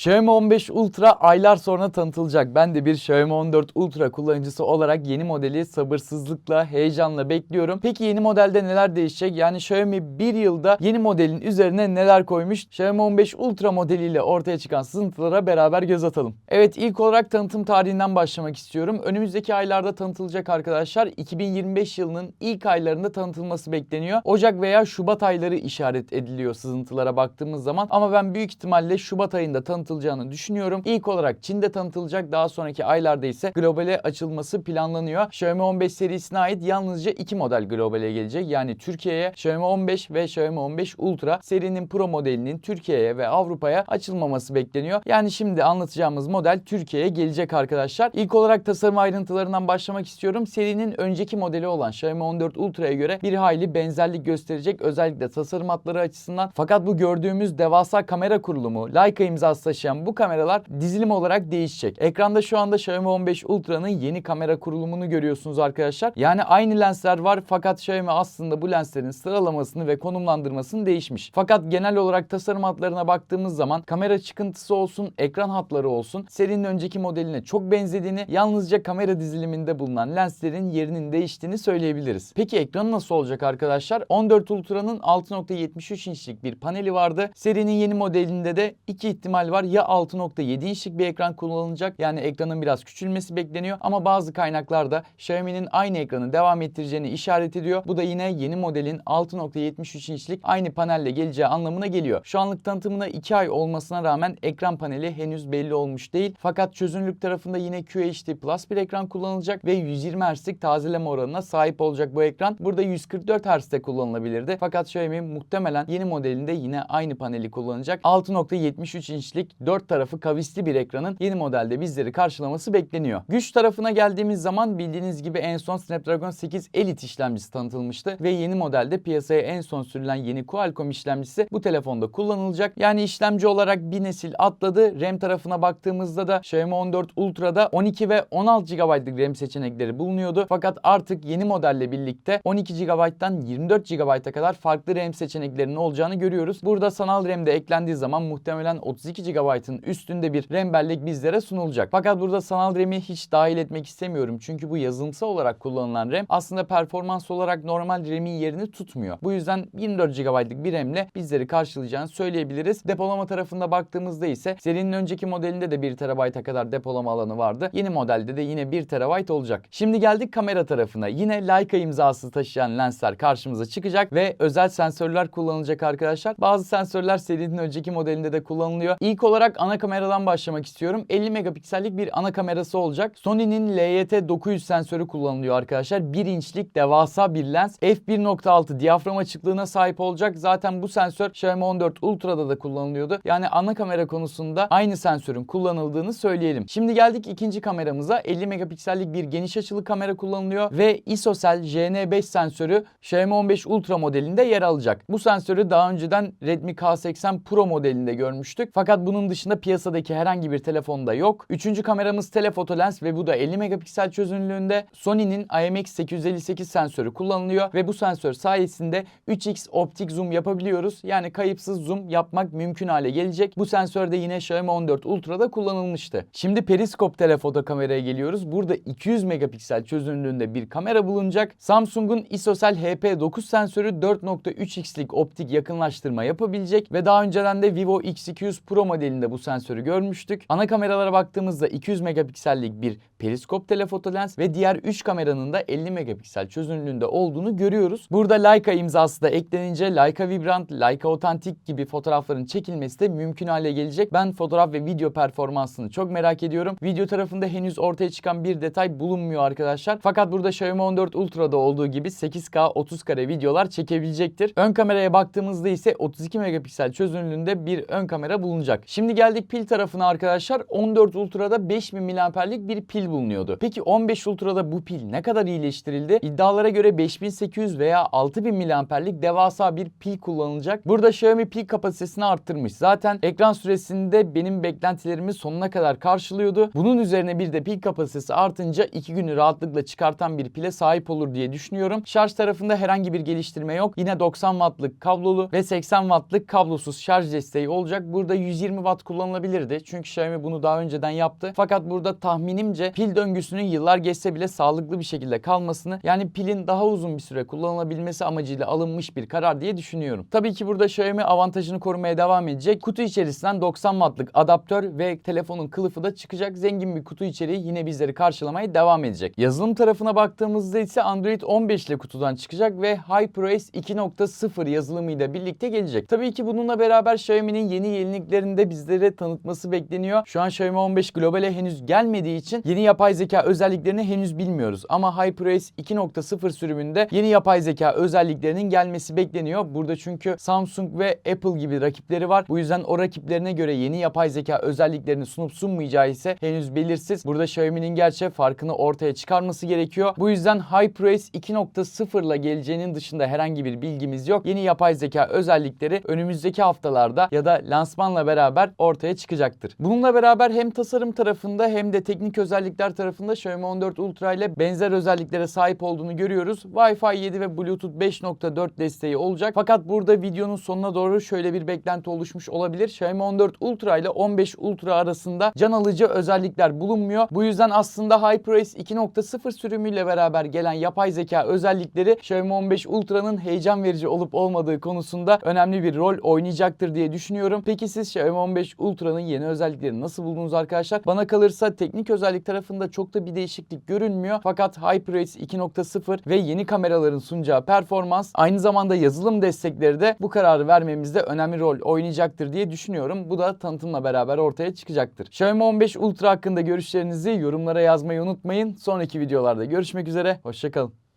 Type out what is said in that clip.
Xiaomi 15 Ultra aylar sonra tanıtılacak. Ben de bir Xiaomi 14 Ultra kullanıcısı olarak yeni modeli sabırsızlıkla, heyecanla bekliyorum. Peki yeni modelde neler değişecek? Yani Xiaomi bir yılda yeni modelin üzerine neler koymuş? Xiaomi 15 Ultra modeliyle ortaya çıkan sızıntılara beraber göz atalım. Evet ilk olarak tanıtım tarihinden başlamak istiyorum. Önümüzdeki aylarda tanıtılacak arkadaşlar 2025 yılının ilk aylarında tanıtılması bekleniyor. Ocak veya Şubat ayları işaret ediliyor sızıntılara baktığımız zaman. Ama ben büyük ihtimalle Şubat ayında tanıtılacağını düşünüyorum. İlk olarak Çin'de tanıtılacak daha sonraki aylarda ise globale açılması planlanıyor. Xiaomi 15 serisine ait yalnızca iki model globale gelecek. Yani Türkiye'ye Xiaomi 15 ve Xiaomi 15 Ultra serinin Pro modelinin Türkiye'ye ve Avrupa'ya açılmaması bekleniyor. Yani şimdi anlatacağımız model Türkiye'ye gelecek arkadaşlar. İlk olarak tasarım ayrıntılarından başlamak istiyorum. Serinin önceki modeli olan Xiaomi 14 Ultra'ya göre bir hayli benzerlik gösterecek özellikle tasarım hatları açısından. Fakat bu gördüğümüz devasa kamera kurulumu, Leica imzası taşıyan bu kameralar dizilim olarak değişecek. Ekranda şu anda Xiaomi 15 Ultra'nın yeni kamera kurulumunu görüyorsunuz arkadaşlar. Yani aynı lensler var fakat Xiaomi aslında bu lenslerin sıralamasını ve konumlandırmasını değişmiş. Fakat genel olarak tasarım hatlarına baktığımız zaman kamera çıkıntısı olsun, ekran hatları olsun serinin önceki modeline çok benzediğini, yalnızca kamera diziliminde bulunan lenslerin yerinin değiştiğini söyleyebiliriz. Peki ekranı nasıl olacak arkadaşlar? 14 Ultra'nın 6.73 inçlik bir paneli vardı. Serinin yeni modelinde de iki ihtimal var. Ya 6.7 inçlik bir ekran kullanılacak yani ekranın biraz küçülmesi bekleniyor ama bazı kaynaklarda Xiaomi'nin aynı ekranı devam ettireceğini işaret ediyor. Bu da yine yeni modelin 6.73 inçlik aynı panelle geleceği anlamına geliyor. Şu anlık tanıtımına 2 ay olmasına rağmen ekran paneli henüz belli olmuş değil. Fakat çözünürlük tarafında yine QHD Plus bir ekran kullanılacak ve 120 Hz'lik tazeleme oranına sahip olacak bu ekran. Burada 144 Hz'de kullanılabilirdi. Fakat Xiaomi muhtemelen yeni modelinde yine aynı paneli kullanacak. 6.73 inçlik 4 tarafı kavisli bir ekranın yeni modelde bizleri karşılaması bekleniyor. Güç tarafına geldiğimiz zaman bildiğiniz gibi en son Snapdragon 8 Elite işlemcisi tanıtılmıştı ve yeni modelde piyasaya en son sürülen yeni Qualcomm işlemcisi bu telefonda kullanılacak. Yani işlemci olarak bir nesil atladı. RAM tarafına baktığımızda da Xiaomi 14 Ultra'da 12 ve 16 GB'lık RAM seçenekleri bulunuyordu. Fakat artık yeni modelle birlikte 12 GB'dan 24 GB'a kadar farklı RAM seçeneklerinin olacağını görüyoruz. Burada sanal RAM de eklendiği zaman muhtemelen 32 GB'ın üstünde bir RAM bellek bizlere sunulacak. Fakat burada sanal RAM'i hiç dahil etmek istemiyorum. Çünkü bu yazılımsal olarak kullanılan RAM aslında performans olarak normal RAM'in yerini tutmuyor. Bu yüzden 24 GB'lık bir RAM'le bizleri karşılayacağını söyleyebiliriz. Depolama tarafında baktığımızda ise serinin önceki modelinde de 1 TB'a kadar depolama alanı vardı. Yeni modelde de yine 1 TB olacak. Şimdi geldik kamera tarafına. Yine Leica imzası taşıyan lensler karşımıza çıkacak ve özel sensörler kullanılacak arkadaşlar. Bazı sensörler serinin önceki modelinde de kullanılıyor. İlk olarak ana kameradan başlamak istiyorum. 50 megapiksellik bir ana kamerası olacak. Sony'nin LYT900 sensörü kullanılıyor arkadaşlar. 1 inçlik devasa bir lens. f1.6 diyafram açıklığına sahip olacak. Zaten bu sensör Xiaomi 14 Ultra'da da kullanılıyordu. Yani ana kamera konusunda aynı sensörün kullanıldığını söyleyelim. Şimdi geldik ikinci kameramıza. 50 megapiksellik bir geniş açılı kamera kullanılıyor ve ISOCELL JN5 sensörü Xiaomi 15 Ultra modelinde yer alacak. Bu sensörü daha önceden Redmi K80 Pro modelinde görmüştük. Fakat bunun dışında piyasadaki herhangi bir telefonda yok. Üçüncü kameramız telefoto lens ve bu da 50 megapiksel çözünürlüğünde. Sony'nin IMX858 sensörü kullanılıyor ve bu sensör sayesinde 3x optik zoom yapabiliyoruz. Yani kayıpsız zoom yapmak mümkün hale gelecek. Bu sensör de yine Xiaomi 14 Ultra'da kullanılmıştı. Şimdi periskop telefoto kameraya geliyoruz. Burada 200 megapiksel çözünürlüğünde bir kamera bulunacak. Samsung'un ISOCELL HP9 sensörü 4.3x'lik optik yakınlaştırma yapabilecek ve daha önceden de Vivo X200 Pro modelinde bu sensörü görmüştük. Ana kameralara baktığımızda 200 megapiksellik bir periskop telefoto lens ve diğer 3 kameranın da 50 megapiksel çözünürlüğünde olduğunu görüyoruz. Burada Leica imzası da eklenince Leica Vibrant, Leica Authentic gibi fotoğrafların çekilmesi de mümkün hale gelecek. Ben fotoğraf ve video performansını çok merak ediyorum. Video tarafında henüz ortaya çıkan bir detay bulunmuyor arkadaşlar. Fakat burada Xiaomi 14 Ultra'da olduğu gibi 8K 30 kare videolar çekebilecektir. Ön kameraya baktığımızda ise 32 megapiksel çözünürlüğünde bir ön kamera bulunacak. Şimdi geldik pil tarafına arkadaşlar. 14 Ultra'da 5000 mAh'lik bir pil bulunuyordu. Peki 15 Ultra'da bu pil ne kadar iyileştirildi? İddialara göre 5800 veya 6000 mAh'lik devasa bir pil kullanılacak. Burada Xiaomi pil kapasitesini arttırmış. Zaten ekran süresinde benim beklentilerimi sonuna kadar karşılıyordu. Bunun üzerine bir de pil kapasitesi artınca 2 günü rahatlıkla çıkartan bir pile sahip olur diye düşünüyorum. Şarj tarafında herhangi bir geliştirme yok. Yine 90 wattlık kablolu ve 80 wattlık kablosuz şarj desteği olacak. Burada 120 watt kullanılabilirdi. Çünkü Xiaomi bunu daha önceden yaptı. Fakat burada tahminimce pil döngüsünün yıllar geçse bile sağlıklı bir şekilde kalmasını yani pilin daha uzun bir süre kullanılabilmesi amacıyla alınmış bir karar diye düşünüyorum. Tabii ki burada Xiaomi avantajını korumaya devam edecek. Kutu içerisinden 90 wattlık adaptör ve telefonun kılıfı da çıkacak. Zengin bir kutu içeriği yine bizleri karşılamaya devam edecek. Yazılım tarafına baktığımızda ise Android 15 ile kutudan çıkacak ve HyperOS 2.0 yazılımıyla birlikte gelecek. Tabii ki bununla beraber Xiaomi'nin yeni yeniliklerini de bizlere tanıtması bekleniyor. Şu an Xiaomi 15 globale henüz gelmediği için yeni yapay zeka özelliklerini henüz bilmiyoruz. Ama HyperOS 2.0 sürümünde yeni yapay zeka özelliklerinin gelmesi bekleniyor. Burada çünkü Samsung ve Apple gibi rakipleri var. Bu yüzden o rakiplerine göre yeni yapay zeka özelliklerini sunup sunmayacağı ise henüz belirsiz. Burada Xiaomi'nin gerçi farkını ortaya çıkarması gerekiyor. Bu yüzden HyperOS 2.0 ile geleceğinin dışında herhangi bir bilgimiz yok. Yeni yapay zeka özellikleri önümüzdeki haftalarda ya da lansmanla beraber ortaya çıkacaktır. Bununla beraber hem tasarım tarafında hem de teknik özellikler tarafında Xiaomi 14 Ultra ile benzer özelliklere sahip olduğunu görüyoruz. Wi-Fi 7 ve Bluetooth 5.4 desteği olacak. Fakat burada videonun sonuna doğru şöyle bir beklenti oluşmuş olabilir. Xiaomi 14 Ultra ile 15 Ultra arasında can alıcı özellikler bulunmuyor. Bu yüzden aslında HyperOS 2.0 sürümüyle beraber gelen yapay zeka özellikleri Xiaomi 15 Ultra'nın heyecan verici olup olmadığı konusunda önemli bir rol oynayacaktır diye düşünüyorum. Peki siz Xiaomi 15 Ultra'nın yeni özelliklerini nasıl buldunuz arkadaşlar? Bana kalırsa teknik özellik tarafında çok da bir değişiklik görünmüyor. Fakat HyperOS 2.0 ve yeni kameraların sunacağı performans aynı zamanda yazılım destekleri de bu kararı vermemizde önemli rol oynayacaktır diye düşünüyorum. Bu da tanıtımla beraber ortaya çıkacaktır. Xiaomi 15 Ultra hakkında görüşlerinizi yorumlara yazmayı unutmayın. Sonraki videolarda görüşmek üzere. Hoşçakalın.